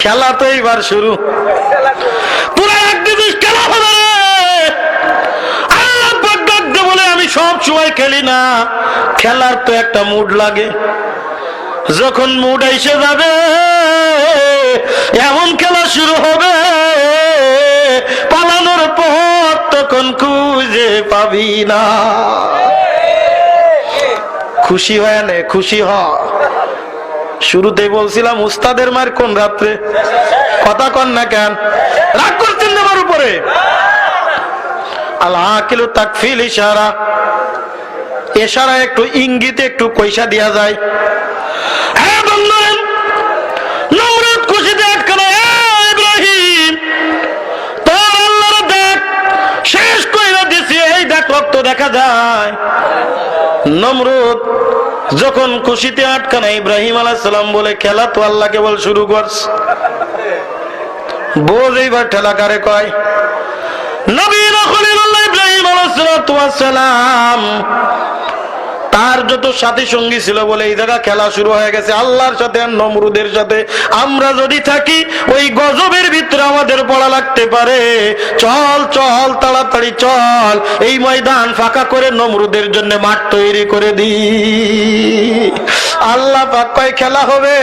খেলা তো এইবার শুরু। তোরা একদিন খেলা হবে বলে আমি সব সময় খেলি না। খেলার তো একটা মুড লাগে। যখন মুড এসে যাবে, এমন খেলা শুরু হবে। পালানোর পর তখন খুঁজে পাবি না। খুশি হয় না, খুশি হ। শুরুতেই বলছিলাম, উস্তাদের মার কোন রাত্রে? কথা কন না কেন? রাগ করছেন আমার উপরে? আল্লাহ কিলো তাকফিল ইশারা। এশারা একটু ইঙ্গিতে একটু পয়সা দেওয়া যায়। হ্যাঁ দেখ শেষ কইরা দিছি, এই দেখ রক্ত দেখা যায়। নমরুদ যখন খুশিতে আটকানা ইব্রাহিম আলাইসালাম বলে, খেলা তো আল্লাহ কেবল শুরু করস বোঝ এইবার ঠেলা কারে কয়? নবীন ইব্রাহিম আলাইসালাম তার যত সাথী সঙ্গী ছিল বলে, এই জায়গা খেলা শুরু হয়ে গেছে, আল্লাহর সাথে আর নমরুদের সাথে। আমরা যদি থাকি, ওই গজবের ভিতরে আমাদের পড়া লাগতে পারে। চল চল, তাড়াতাড়ি চল, এই ময়দান ফাঁকা করে নমরুদের জন্য মাঠ তৈরি করে দি। আল্লাহ পাক কয়, খেলা হবে।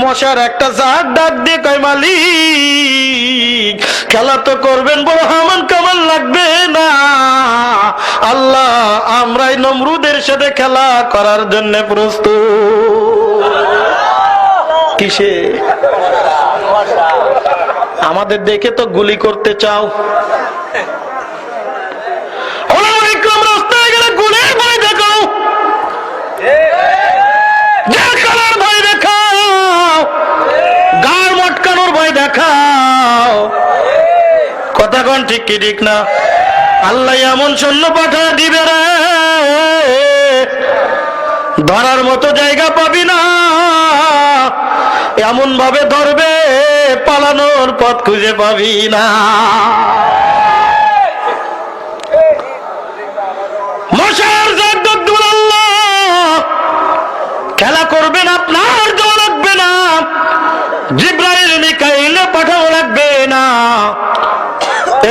মশার একটা জাত ডাক দিয়ে কয়, মালিক, খেলা তো করবেন বড় হামান কামান লাগবে। আল্লাহ, আমরাই নমরুদের সাথে খেলা করার জন্য প্রস্তুত। কিসে? আমাদের দেখে তো গুলি করতে চাও। দেখাও। কথা কোন ঠিক কি ঠিক না? আল্লাহ এমন সৈন্য পাঠা দিবে রে। ধরার মতো জায়গা পাবি না। এমন ভাবে ধরবে, পালানোর পথ খুঁজে পাবি না মশার জাগদুল আল্লাহ খেলা করবেন আপনার দেওয়া লাগবে না জিব্রাইল মিকাইলে পাঠাও লাগবে না এ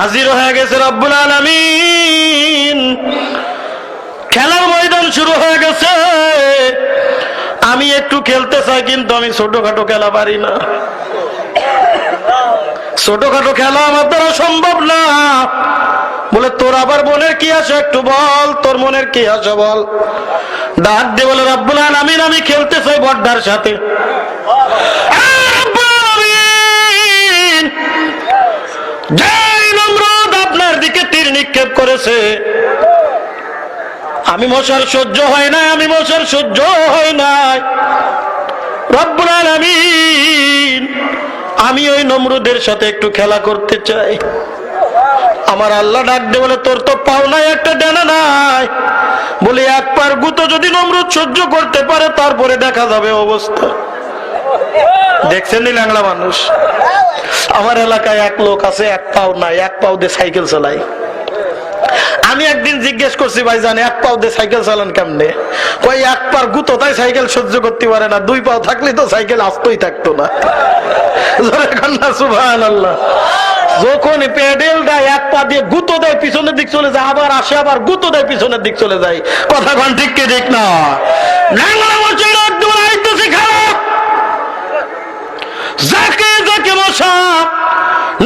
হাজির হয়ে গেছে রব্বুল আলামিন। খেলার ময়দান শুরু হয়ে গেছে। আমি একটু খেলতে চাই, কিন্তু আমি ছোটখাটো খেলা পারি না। ছোটখাটো খেলা আমার দ্বারা সম্ভব না। বলে, তোর আবার মনের কি আছে একটু বল, তোর মনের কি আছে বল? ডাক দিয়ে বলে, রব্বুল আলামিন, আমি খেলতে চাই বড্ডার সাথে। করেছে। আমি মশার সহ্য হয় না আমি মশার সহ্য হয় নাই। রব্বুল আমি ওই নমরুদের সাথে একটু খেলা করতে চাই। আমার আল্লাহ ডাক দে, বলে, তোর তো পাও নাই, একটা ডানা নাই। বলে, এক পার গুতো যদি নমরুদ সহ্য করতে পারে, তারপরে দেখা যাবে অবস্থা। দেখছেন নি ল্যাংলা মানুষ? আমার এলাকায় এক লোক আছে, এক পাও নাই, এক পাও দিয়ে সাইকেল চালায়। আমি একদিন জিজ্ঞেস করছি ভাই জান এক পাও দিয়ে সাইকেল চালান কেমনে? কই এক পার গুতো, তাই সাইকেল সহ্য করতে পারে না। দুই পাও থাকলে তো সাইকেল আসতেই থাকতো না। সুবহান আল্লাহ যখন প্যাডেল দেয় এক পা দিয়ে গুতো দেয়, পিছনের দিক চলে যায়। আবার আসে, আবার গুতো দেয়, পিছনের দিক চলে যায়। কথা কন ঠিক কি, ঠিক না?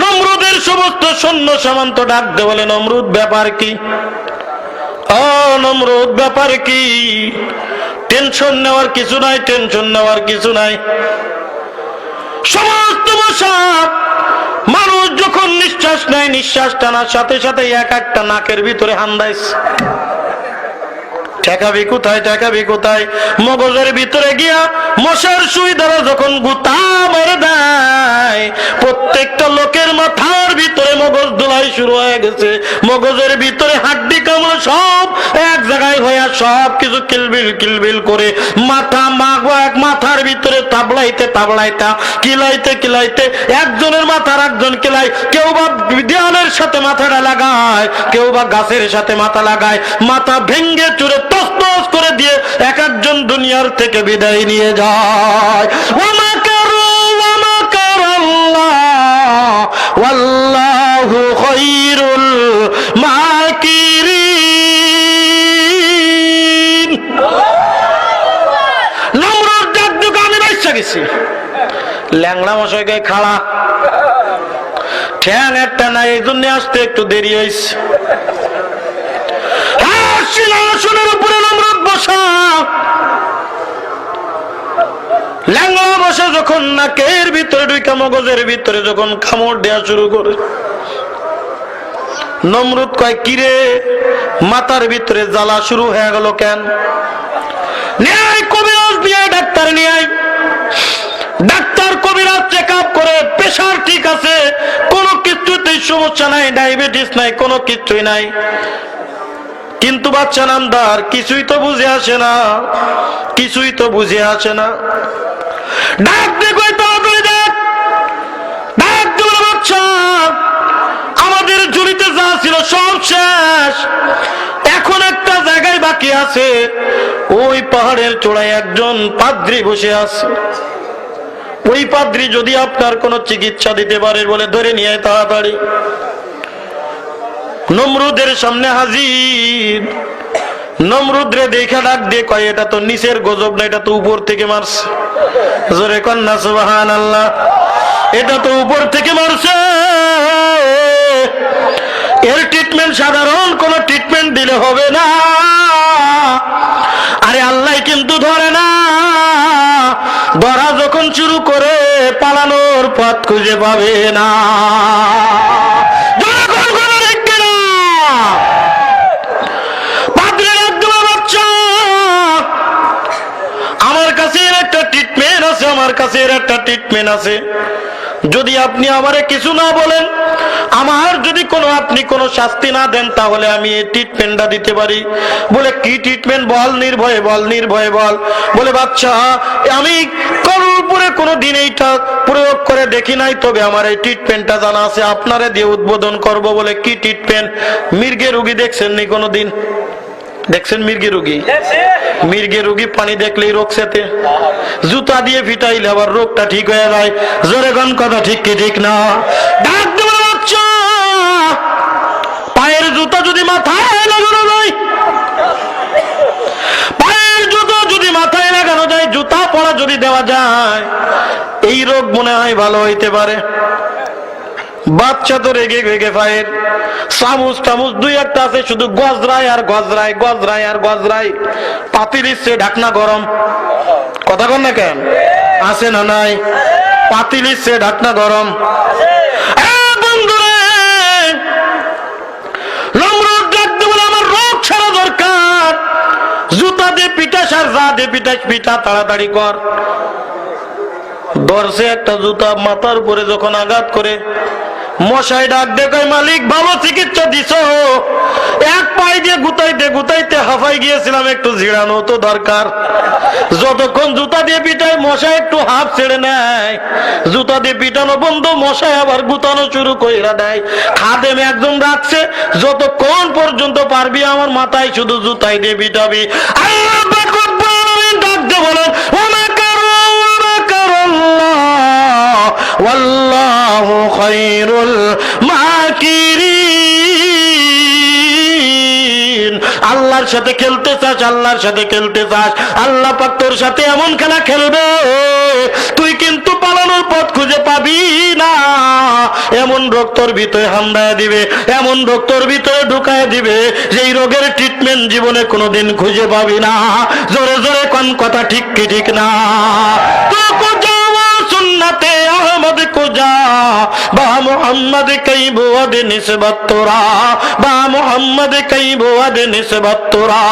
নমরুদের সমস্ত সৈন্য সামন্ত ডাক দে বলে নমরুদ ব্যাপার কি? অনমরুদ নমরুদ, ব্যাপার কি? টেনশন নেওয়ার কিছু নাই, টেনশন নেওয়ার কিছু নাই। সমস্ত মশাব, মানুষ যখন নিঃশ্বাস নেয়, নিঃশ্বাস টানার সাথে সাথে এক একটা নাকের ভিতরে হান্দাইছে ঠেকাবি কোথায় ঠেকাবি কোথায়? মগজের ভিতরে গিয়া মশার সুই দ্বারা যখন গুতা মেরে দেয়, প্রত্যেকটা লোকের মাথার ভিতরে মগজ ধুলাই শুরু হয়ে গেছে। মগজের ভিতরে হাড্ডি কামড় সব এক জায়গায় হইয়া সব কিছু কিলবিল কিলবিল করে মাথা মাগো এক মাথার ভিতরে তাবলাইতে তাবলাইতা, কিলাইতে কিলাইতে একজনের মাথার একজন কিলাই কেউ বা দেওয়ালের সাথে মাথাটা লাগায়, কেউ বা গাছের সাথে মাথা লাগায়। মাথা ভেঙ্গে চুরে তস করে দিয়ে এক একজন দুনিয়ার থেকে বিদায় নিয়ে যায়। আমি গেছি। ল্যাংলা মশাই গায়ে খাড়া। ঠ্যাং একটা নাই এই জন্য আসতে একটু দেরি হয়েছে হ্যাঁ, উপরে বসা। ল্যাংলা বসে যখন নাকের ভিতরে ঢুকা মগজের ভিতরে যখন কামড় দেওয়া শুরু করে। নমরুদ কয়, কিরে, মাথার ভিতরে জ্বালা শুরু হয়ে গেল কেন? ন্যায় কবিরাজ নিয়ে ডাক্তার নিয়ে ডাক্তার, কবিরাজ চেক আপ করে, প্রেশার ঠিক আছে, কোনো কিছুতেই সমস্যা নাই, ডায়াবেটিস নাই, কোনো কিছুই নাই। কিন্তু বাচ্চা নামদার কিছুই তো বুঝে আসে না। কিছুই তো বুঝে আসে না। ডাক দেখো তাড়াতাড়ি দেখ ডাক দেবো বাচ্চা। আমাদের জুড়িতে যা ছিল সব শেষ। এখন একটা জায়গায় বাকি আছে। ওই পাহাড়ের চূড়ায় একজন পাদ্রি বসে আছে। ওই পাদ্রি যদি আপনার কোনো চিকিৎসা দিতে পারে বলে ধরে নিয়ে তাড়াতাড়ি। নমরুদের সামনে হাজির। নমরুদরে দেখা ডাক দিয়ে কয়, এটা তো নিচের গজব না, এটা তো উপর থেকে মারছে। জোরে কন্যা সুবাহান আল্লাহ এটা তো উপর থেকে মারছে। এর ট্রিটমেন্ট সাধারণ, কোন ট্রিটমেন্ট দিলে হবে না। আরে আল্লাহ কিন্তু ধরে না। ধরা যখন শুরু করে, পালানোর পথ খুঁজে পাবে না। আমার কাছে এর একটা ট্রিটমেন্ট আছে। যদি আপনি আমারে কিছু না বলেন, আমার যদি কোনো, আপনি কোনো শাস্তি না দেন, তাহলে আমি এই ট্রিটমেন্টটা দিতে পারি। বলে, কি ট্রিটমেন্ট বল, নির্ভয়ে বল নির্ভয়ে বল। বলে, বাচ্চা, আমি কারোর উপরে কোনো দিন এইটা প্রয়োগ করে দেখি নাই, তবে আমার এই ট্রিটমেন্টটা জানা আছে। আপনারে দিয়ে উদ্বোধন করব বলে, কি ট্রিটমেন্ট মির্গে রুগী দেখছেন নি কোনো দিন দেখছেন মির্গে রুগী? মির্গে রুগী পানি দেখলেই রোগ সেতে। জুতা দিয়ে ফিটাইলে আবার রোগটা ঠিক হয়ে যায়। জোরে গান কথা ঠিক কি ঠিক না? পায়ের জুতা যদি মাথায় লাগানো যায়, পায়ের জুতা যদি মাথায় লাগানো যায়, জুতা পরা যদি দেওয়া যায়, এই রোগ মনে হয় ভালো হইতে পারে। বাচ্চা তো রেগে ভেগে পায়ের চামচ টামুচ দুই একটা আছে, শুধু গজরায় আর গজরায় গজরায় আর গজরায়। পাতিল ইচ্ছে, ঢাকনা গরম। কথা কন না কেন? আছে না নাই? পাতিল ইচ্ছে, ঢাকনা গরম। জুতা দিয়ে যা তাড়াতাড়ি কর। একটা জুতা মাথার উপরে যখন আঘাত করে মশাই ডাক দেখায় মালিক, ভালো চিকিৎসা দিছ। এক পাই দিয়ে গুতাইতে গুতাইতে হাফাই গিয়েছিলাম, একটু জিড়ানো তো দরকার। যতক্ষণ জুতা দিয়ে পিটায়, মশাই একটু হাফ ছেড়ে নেয়। জুতা দিয়ে পিটানো বন্ধ, মশাই আবার গুতানো শুরু কইরা দেয়। খাদেম একদম রাখছে যতক্ষণ পর্যন্ত পারবি আমার মাথায় শুধু জুতাই দিয়ে পিটাবি। আল্লাহ! ওয়াল্লাহু খায়রুল মাকিরিন। আল্লাহর সাথে খেলতে চাস, আল্লাহর সাথে খেলতে চাস। আল্লাহ পাক তোর সাথে এমন খেলা খেলবে, তুই কিন্তু পালানোর পথ খুঁজে পাবি না। এমন রোগ তোর ভিতরে হামদায় দিবে, এমন রোগ তোর ভিতরে ঢুকায় দিবে, যেই রোগের ট্রিটমেন্ট জীবনে কোনোদিন খুঁজে পাবি না। জোরে জোরে কোন কথা ঠিক কি ঠিক না। তো কুজা বা মোহাম্মদ কই বুয়াদ নিসবত তোরা বা মোহাম্মদ কই বুয়াদ নিসবত তোরা।